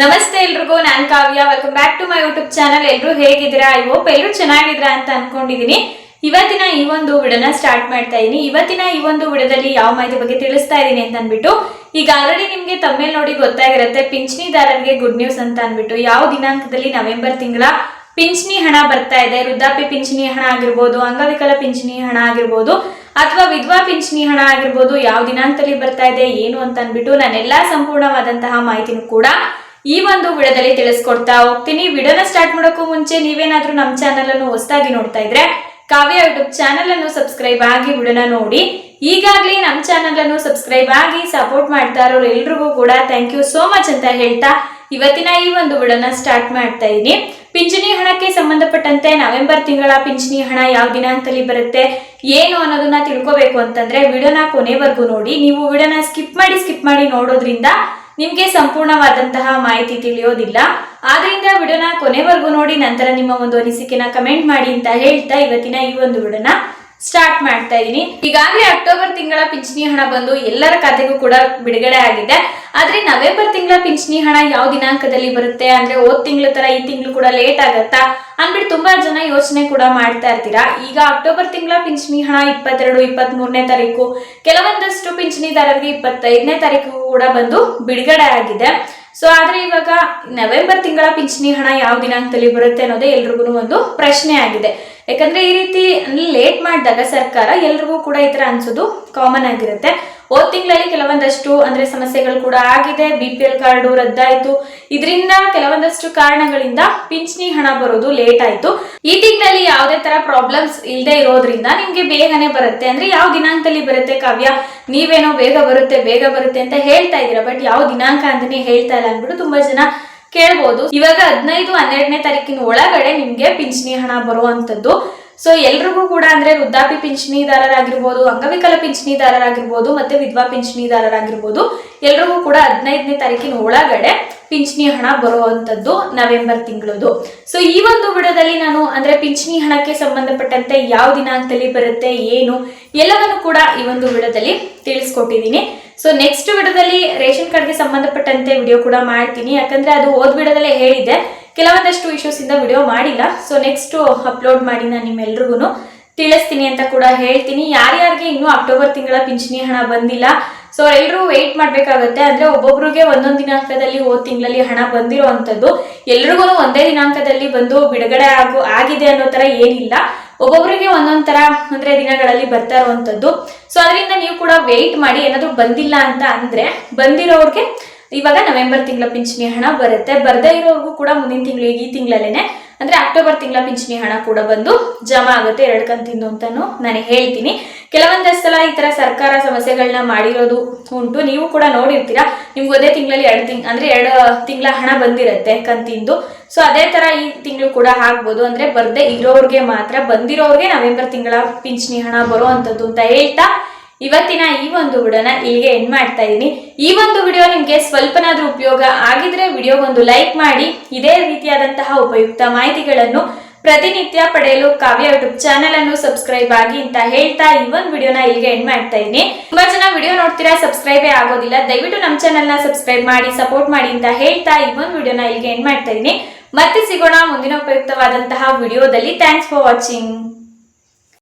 ನಮಸ್ತೆ ಎಲ್ರಿಗೂ, ನಾನ್ Kavya. Welcome back to my YouTube channel ಎಲ್ರು ಹೇಗಿದ್ದೀರಾ? ಐ ಹೋಪ್ ಎಲ್ಲರೂ ಚೆನ್ನಾಗಿದ್ದೀರಾ ಅಂತ ಅನ್ಕೊಂಡಿದೀನಿ. ಇವತ್ತಿನ ಈ ಒಂದು ವಿಡನ ಸ್ಟಾರ್ಟ್ ಮಾಡ್ತಾ ಇದೀನಿ. ಇವತ್ತಿನ ಈ ಒಂದು ವಿಡದಲ್ಲಿ ಯಾವ ಮಾಹಿತಿ ಬಗ್ಗೆ ತಿಳಿಸ್ತಾ ಇದೀನಿ ಅಂತ ಅನ್ಬಿಟ್ಟು ಈಗ ಆಲ್ರೆಡಿ ನಿಮ್ಗೆ ತಮ್ಮೇಲ್ ನೋಡಿ ಗೊತ್ತಾಗಿರುತ್ತೆ. ಪಿಂಚಣಿದಾರರಿಗೆ ಗುಡ್ ನ್ಯೂಸ್ ಅಂತ ಅನ್ಬಿಟ್ಟು ಯಾವ ದಿನಾಂಕದಲ್ಲಿ ನವೆಂಬರ್ ತಿಂಗಳ ಪಿಂಚಣಿ ಹಣ ಬರ್ತಾ ಇದೆ? ವೃದ್ಧಾಪ್ಯ ಪಿಂಚಣಿ ಹಣ ಆಗಿರ್ಬೋದು, ಅಂಗವಿಕಲ ಪಿಂಚಣಿ ಹಣ ಆಗಿರ್ಬೋದು, ಅಥವಾ ವಿಧವಾ ಪಿಂಚಣಿ ಹಣ ಆಗಿರ್ಬೋದು, ಯಾವ ದಿನಾಂಕದಲ್ಲಿ ಬರ್ತಾ ಇದೆ, ಏನು ಅಂತ ಅನ್ಬಿಟ್ಟು ನಾನೆಲ್ಲಾ ಸಂಪೂರ್ಣವಾದಂತಹ ಮಾಹಿತಿನೂ ಕೂಡ ಈ ಒಂದು ವಿಡಿಯೋದಲ್ಲಿ ತಿಳಿಸ್ಕೊಡ್ತಾ ಹೋಗ್ತೀನಿ. ವಿಡಿಯೋನ ಸ್ಟಾರ್ಟ್ ಮಾಡೋಕ್ಕೂ ಮುಂಚೆ ನೀವೇನಾದ್ರೂ ನಮ್ಮ ಚಾನಲ್ ಅನ್ನು ಹೊಸದಾಗಿ ನೋಡ್ತಾ ಇದ್ರೆ ಕಾವ್ಯ ಯೂಟ್ಯೂಬ್ ಚಾನಲ್ ಅನ್ನು ಸಬ್ಸ್ಕ್ರೈಬ್ ಆಗಿ ವಿಡಿಯೋನ ನೋಡಿ. ಈಗಾಗಲೇ ನಮ್ಮ ಚಾನಲ್ ಅನ್ನು ಸಬ್ಸ್ಕ್ರೈಬ್ ಆಗಿ ಸಪೋರ್ಟ್ ಮಾಡ್ತಾ ಇರೋರು ಎಲ್ರಿಗೂ ಕೂಡ ಥ್ಯಾಂಕ್ ಯು ಸೋ ಮಚ್ ಅಂತ ಹೇಳ್ತಾ ಇವತ್ತಿನ ಈ ಒಂದು ವಿಡಿಯೋನ ಸ್ಟಾರ್ಟ್ ಮಾಡ್ತಾ ಇದ್ದೀನಿ. ಪಿಂಚಣಿ ಹಣಕ್ಕೆ ಸಂಬಂಧಪಟ್ಟಂತೆ ನವೆಂಬರ್ ತಿಂಗಳ ಪಿಂಚಣಿ ಹಣ ಯಾವ ದಿನಾಂಕದಲ್ಲಿ ಬರುತ್ತೆ, ಏನು ಅನ್ನೋದನ್ನ ತಿಳ್ಕೊಬೇಕು ಅಂತಂದ್ರೆ ವಿಡಿಯೋನ ಕೊನೆವರೆಗೂ ನೋಡಿ. ನೀವು ವಿಡಿಯೋನ ಸ್ಕಿಪ್ ಮಾಡಿ ಸ್ಕಿಪ್ ಮಾಡಿ ನೋಡೋದ್ರಿಂದ ನಿಮ್ಗೆ ಸಂಪೂರ್ಣವಾದಂತಹ ಮಾಹಿತಿ ತಿಳಿಯೋದಿಲ್ಲ. ಆದ್ರಿಂದ ವಿಡಿಯೋನ ಕೊನೆವರೆಗೂ ನೋಡಿ, ನಂತರ ನಿಮ್ಮ ಒಂದು ಅನಿಸಿಕೆನ ಕಮೆಂಟ್ ಮಾಡಿ ಅಂತ ಹೇಳ್ತಾ ಇವತ್ತಿನ ಈ ಒಂದು ವಿಡಿಯೋನ ಸ್ಟಾರ್ಟ್ ಮಾಡ್ತಾ ಇದ್ದೀನಿ. ಈಗಾಗಲೇ ಅಕ್ಟೋಬರ್ ತಿಂಗಳ ಪಿಂಚಣಿ ಹಣ ಬಂದು ಎಲ್ಲರ ಖಾತೆಗೂ ಕೂಡ ಬಿಡುಗಡೆ ಆಗಿದೆ. ಆದ್ರೆ ನವೆಂಬರ್ ತಿಂಗಳ ಪಿಂಚಣಿ ಹಣ ಯಾವ ದಿನಾಂಕದಲ್ಲಿ ಬರುತ್ತೆ? ಅಂದ್ರೆ ಹೋದ್ ತಿಂಗಳ ತರ ಈ ತಿಂಗಳು ಕೂಡ ಲೇಟ್ ಆಗತ್ತಾ? ಅಂದ್ಬಿಟ್ಟು ತುಂಬಾ ಜನ ಯೋಚನೆ ಕೂಡ ಮಾಡ್ತಾ ಇರ್ತೀರಾ? ಈಗ ಅಕ್ಟೋಬರ್ ತಿಂಗಳ ಪಿಂಚಣಿ ಹಣ ಇಪ್ಪತ್ತೆರಡು ಇಪ್ಪತ್ತ್ ಮೂರನೇ ತಾರೀಕು. ಕೆಲವೊಂದಷ್ಟು ಪಿಂಚಣಿದಾರರಿಗೆ ಇಪ್ಪತ್ತೈದನೇ ತಾರೀಕು ಕೂಡ ಬಂದು ಬಿಡುಗಡೆ ಆಗಿದೆ. ಸೊ ಆದ್ರೆ ಇವಾಗ ನವೆಂಬರ್ ತಿಂಗಳ ಪಿಂಚಣಿ ಹಣ ಯಾವ ದಿನಾಂಕದಲ್ಲಿ ಬರುತ್ತೆ ಅನ್ನೋದೇ ಎಲ್ರಿಗೂ ಒಂದು ಪ್ರಶ್ನೆ ಆಗಿದೆ. ಯಾಕಂದ್ರೆ ಈ ರೀತಿ ಲೇಟ್ ಮಾಡಿದಾಗ ಸರ್ಕಾರ ಎಲ್ರಿಗೂ ಕೂಡ ಈ ತರ ಅನ್ಸೋದು ಕಾಮನ್ ಆಗಿರುತ್ತೆ. ಹೋದ್ ತಿಂಗಳಲ್ಲಿ ಕೆಲವೊಂದಷ್ಟು ಅಂದ್ರೆ ಸಮಸ್ಯೆಗಳು ಕೂಡ ಆಗಿದೆ. ಬಿ ಪಿ ಎಲ್ ಕಾರ್ಡು ರದ್ದಾಯಿತು. ಇದರಿಂದ ಕೆಲವೊಂದಷ್ಟು ಕಾರಣಗಳಿಂದ ಪಿಂಚಣಿ ಹಣ ಬರೋದು ಲೇಟ್ ಆಯ್ತು. ಈ ತಿಂಗಳಲ್ಲಿ ಯಾವುದೇ ತರ ಪ್ರಾಬ್ಲಮ್ಸ್ ಇಲ್ಲದೆ ಇರೋದ್ರಿಂದ ನಿಮ್ಗೆ ಬೇಗನೆ ಬರುತ್ತೆ. ಅಂದ್ರೆ ಯಾವ ದಿನಾಂಕದಲ್ಲಿ ಬರುತ್ತೆ ಕಾವ್ಯ? ನೀವೇನೋ ಬೇಗ ಬರುತ್ತೆ ಬೇಗ ಬರುತ್ತೆ ಅಂತ ಹೇಳ್ತಾ ಇದ್ದೀರಾ. ಬಟ್ ಯಾವ ದಿನಾಂಕ ಅಂತಾನೆ ಹೇಳ್ತಾ ಇಲ್ಲ ಅಂದ್ಬಿಟ್ಟು ತುಂಬಾ ಜನ ಕೇಳ್ಬೋದು. ಇವಾಗ ಹದಿನೈದು, ಹನ್ನೆರಡನೇ ತಾರೀಕಿನ ಒಳಗಡೆ ನಿಮ್ಗೆ ಪಿಂಚಣಿ ಹಣ ಬರುವಂತದ್ದು ಸೊ ಎಲ್ರಿಗೂ ಕೂಡ ಅಂದ್ರೆ ವೃದ್ಧಾಪಿ ಪಿಂಚಣಿದಾರರಾಗಿರ್ಬೋದು, ಅಂಗವಿಕಲ ಪಿಂಚಣಿದಾರರಾಗಿರ್ಬೋದು, ಮತ್ತೆ ವಿಧವಾ ಪಿಂಚಣಿದಾರರಾಗಿರ್ಬೋದು, ಎಲ್ರಿಗೂ ಕೂಡ ಹದಿನೈದನೇ ತಾರೀಕಿನ ಒಳಗಡೆ ಪಿಂಚಣಿ ಹಣ ಬರುವಂತದ್ದು ನವೆಂಬರ್ ತಿಂಗಳದು. ಸೊ ಈ ಒಂದು ವಿಡಿಯೋದಲ್ಲಿ ನಾನು ಅಂದ್ರೆ ಪಿಂಚಣಿ ಹಣಕ್ಕೆ ಸಂಬಂಧಪಟ್ಟಂತೆ ಯಾವ ದಿನಾಂಕದಲ್ಲಿ ಬರುತ್ತೆ, ಏನು, ಎಲ್ಲವನ್ನು ಕೂಡ ಈ ಒಂದು ವಿಡಿಯೋದಲ್ಲಿ ತಿಳಿಸ್ಕೊಟ್ಟಿದ್ದೀನಿ. ಸೊ ನೆಕ್ಸ್ಟ್ ವಿಡಿಯೋದಲ್ಲಿ ರೇಷನ್ ಕಾರ್ಡ್ಗೆ ಸಂಬಂಧಪಟ್ಟಂತೆ ವಿಡಿಯೋ ಕೂಡ ಮಾಡ್ತೀನಿ. ಯಾಕಂದ್ರೆ ಅದು ಓದ್ ವಿಡಿಯೋದಲ್ಲೇ ಹೇಳಿದೆ ಕೆಲವೊಂದಷ್ಟು ಇಶ್ಯೂಸ್ ಇಂದ ವಿಡಿಯೋ ಮಾಡಿಲ್ಲ. ಸೊ ನೆಕ್ಸ್ಟ್ ಅಪ್ಲೋಡ್ ಮಾಡಿ ನಾನು ನಿಮ್ಮೆಲ್ರಿಗೂ ತಿಳಿಸ್ತೀನಿ ಅಂತ ಕೂಡ ಹೇಳ್ತೀನಿ. ಯಾರ್ಯಾರಿಗೆ ಇನ್ನೂ ಅಕ್ಟೋಬರ್ ತಿಂಗಳ ಪಿಂಚಣಿ ಹಣ ಬಂದಿಲ್ಲ ಸೊ ಎಲ್ಲರೂ ವೆಯ್ಟ್ ಮಾಡ್ಬೇಕಾಗತ್ತೆ. ಅಂದ್ರೆ ಒಬ್ಬೊಬ್ರಿಗೆ ಒಂದೊಂದು ದಿನಾಂಕದಲ್ಲಿ ಹೋದ ತಿಂಗಳಲ್ಲಿ ಹಣ ಬಂದಿರುವಂಥದ್ದು ಎಲ್ರಿಗೂ ಒಂದೇ ದಿನಾಂಕದಲ್ಲಿ ಬಂದು ಬಿಡುಗಡೆ ಆಗು ಆಗಿದೆ ಅನ್ನೋ ತರ ಏನಿಲ್ಲ. ಒಬ್ಬೊಬ್ಬರಿಗೆ ಒಂದೊಂದು ತರ ಅಂದ್ರೆ ದಿನಗಳಲ್ಲಿ ಬರ್ತಾ ಇರುವಂತದ್ದು ಸೊ ಅದರಿಂದ ನೀವು ಕೂಡ ವೆಯ್ಟ್ ಮಾಡಿ ಏನಾದರೂ ಬಂದಿಲ್ಲ ಅಂತ ಅಂದ್ರೆ ಬಂದಿರೋರಿಗೆ ಇವಾಗ ನವೆಂಬರ್ ತಿಂಗಳ ಪಿಂಚಣಿ ಹಣ ಬರುತ್ತೆ. ಬರ್ದೇ ಇರೋರ್ಗೂ ಕೂಡ ಮುಂದಿನ ತಿಂಗಳು ಈ ತಿಂಗಳಲ್ಲೇನೆ ಅಂದ್ರೆ ಅಕ್ಟೋಬರ್ ತಿಂಗಳ ಪಿಂಚಣಿ ಹಣ ಕೂಡ ಬಂದು ಜಮಾ ಆಗುತ್ತೆ. ಎರಡು ಕಂತಿಂದು ಅಂತಾನು ನಾನು ಹೇಳ್ತೀನಿ. ಕೆಲವೊಂದಷ್ಟು ಸಲ ಈ ತರ ಸರ್ಕಾರ ಸಮಸ್ಯೆಗಳನ್ನ ಮಾಡಿರೋದು ಉಂಟು. ನೀವು ಕೂಡ ನೋಡಿರ್ತೀರಾ, ನಿಮ್ಗೆ ಅದೇ ತಿಂಗಳಲ್ಲಿ ಎರಡು ತಿಂಗ್, ಅಂದ್ರೆ ಎರಡು ತಿಂಗಳ ಹಣ ಬಂದಿರತ್ತೆ ಕಂತಿಂದು ಸೊ ಅದೇ ತರ ಈ ತಿಂಗಳು ಕೂಡ ಆಗ್ಬೋದು. ಅಂದ್ರೆ ಬರ್ದೇ ಇರೋರ್ಗೆ ಮಾತ್ರ ಬಂದಿರೋರಿಗೆ ನವೆಂಬರ್ ತಿಂಗಳ ಪಿಂಚಣಿ ಹಣ ಬರುವಂತದ್ದು ಅಂತ ಹೇಳ್ತಾ ಇವತ್ತಿನ ಈ ಒಂದು ವಿಡಿಯೋನ ಇಲ್ಲಿಗೆ ಎಂಡ್ ಮಾಡ್ತಾ ಇದ್ದೀನಿ. ಈ ಒಂದು ವಿಡಿಯೋ ನಿಮಗೆ ಸ್ವಲ್ಪನಾದ್ರೂ ಉಪಯೋಗ ಆಗಿದ್ರೆ ವಿಡಿಯೋಗೊಂದು ಲೈಕ್ ಮಾಡಿ, ಇದೇ ರೀತಿಯಾದಂತಹ ಉಪಯುಕ್ತ ಮಾಹಿತಿಗಳನ್ನು ಪ್ರತಿನಿತ್ಯ ಪಡೆಯಲು ಕಾವ್ಯ ಯೂಟ್ಯೂಬ್ ಚಾನೆಲ್ ಅನ್ನು ಸಬ್ಸ್ಕ್ರೈಬ್ ಆಗಿ ಅಂತ ಹೇಳ್ತಾ ಈ ಒಂದು ವಿಡಿಯೋನ ಇಲ್ಲಿಗೆ ಎಂಡ್ ಮಾಡ್ತಾ ಇದ್ದೀನಿ. ತುಂಬಾ ಜನ ವಿಡಿಯೋ ನೋಡ್ತೀರಾ, ಸಬ್ಸ್ಕ್ರೈಬೇ ಆಗೋದಿಲ್ಲ, ದಯವಿಟ್ಟು ನಮ್ಮ ಚಾನೆಲ್ ಸಬ್ಸ್ಕ್ರೈಬ್ ಮಾಡಿ ಸಪೋರ್ಟ್ ಮಾಡಿ ಅಂತ ಹೇಳ್ತಾ ಈ ಒಂದು ವಿಡಿಯೋನ ಇಲ್ಲಿಗೆ ಎಂಡ್ ಮಾಡ್ತಾ ಇದ್ದೀನಿ. ಮತ್ತೆ ಸಿಗೋಣ ಮುಂದಿನ ಉಪಯುಕ್ತವಾದಂತಹ ವಿಡಿಯೋದಲ್ಲಿ. Thanks for watching